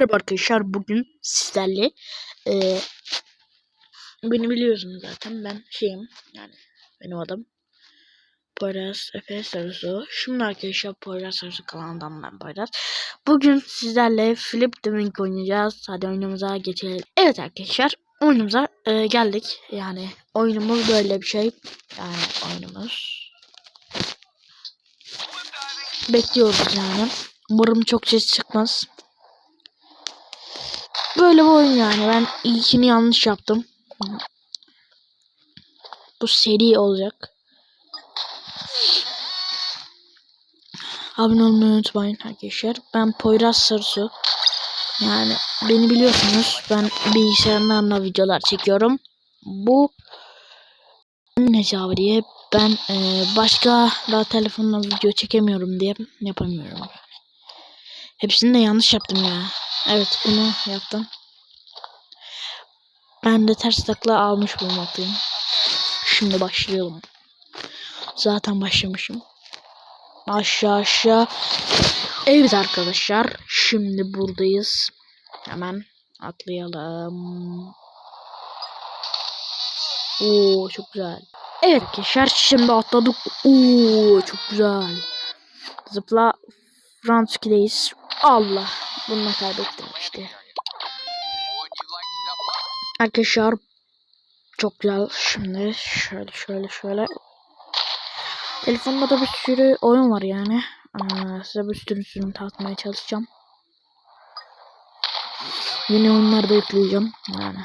Merhaba arkadaşlar bugün sizlerle eee beni biliyorsunuz zaten ben şeyim yani benim adım Poyraz Efe Sarısu. Şimdi arkadaşlar Poyraz Sarısu kanalından ben Poyraz. Bugün sizlerle Flip the oynayacağız. Hadi oyunumuza geçelim. Evet arkadaşlar oyunumuza eee, geldik. Yani oyunumuz böyle bir şey. Yani oyunumuz. Bekliyoruz yani. Umarım çok ses çıkmaz. Böyle bir oyun yani. Ben ilkini yanlış yaptım. Bu seri olacak. Abone olmayı unutmayın arkadaşlar. Ben Poyraz Sarısu. Yani beni biliyorsunuz. Ben bilgisayarlarla videolar çekiyorum. Bu ne hesabı diye ben e, başka daha telefonla video çekemiyorum diye yapamıyorum. Hepsini de yanlış yaptım ya. Evet bunu yaptım. Ben de ters takla almış bulmaktayım. Şimdi başlayalım. Zaten başlamışım. Aşağı aşağı. Evet arkadaşlar. Şimdi buradayız. Hemen atlayalım. Oo çok güzel. Evet arkadaşlar şimdi atladık. Oo çok güzel. Zıpla Frans 2'deyiz. Allah. Bununla kaybettim işte. Arkadaşlar çok güzel. Şimdi şöyle şöyle şöyle. Telefonda da bir sürü oyun var yani. Ee, size bir sürü sürü tanıtmaya çalışacağım. Yeni oyunlar da yükleyeceğim. Yani.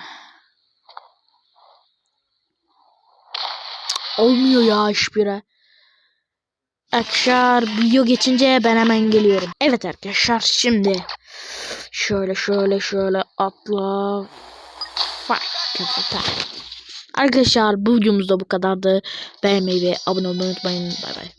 Olmuyor ya hiçbiri. Arkadaşlar video geçince ben hemen geliyorum. Evet arkadaşlar şimdi şöyle şöyle şöyle atla. Arkadaşlar bu videomuz da bu kadardı. Beğenmeyi ve abone olmayı unutmayın. Bay bay.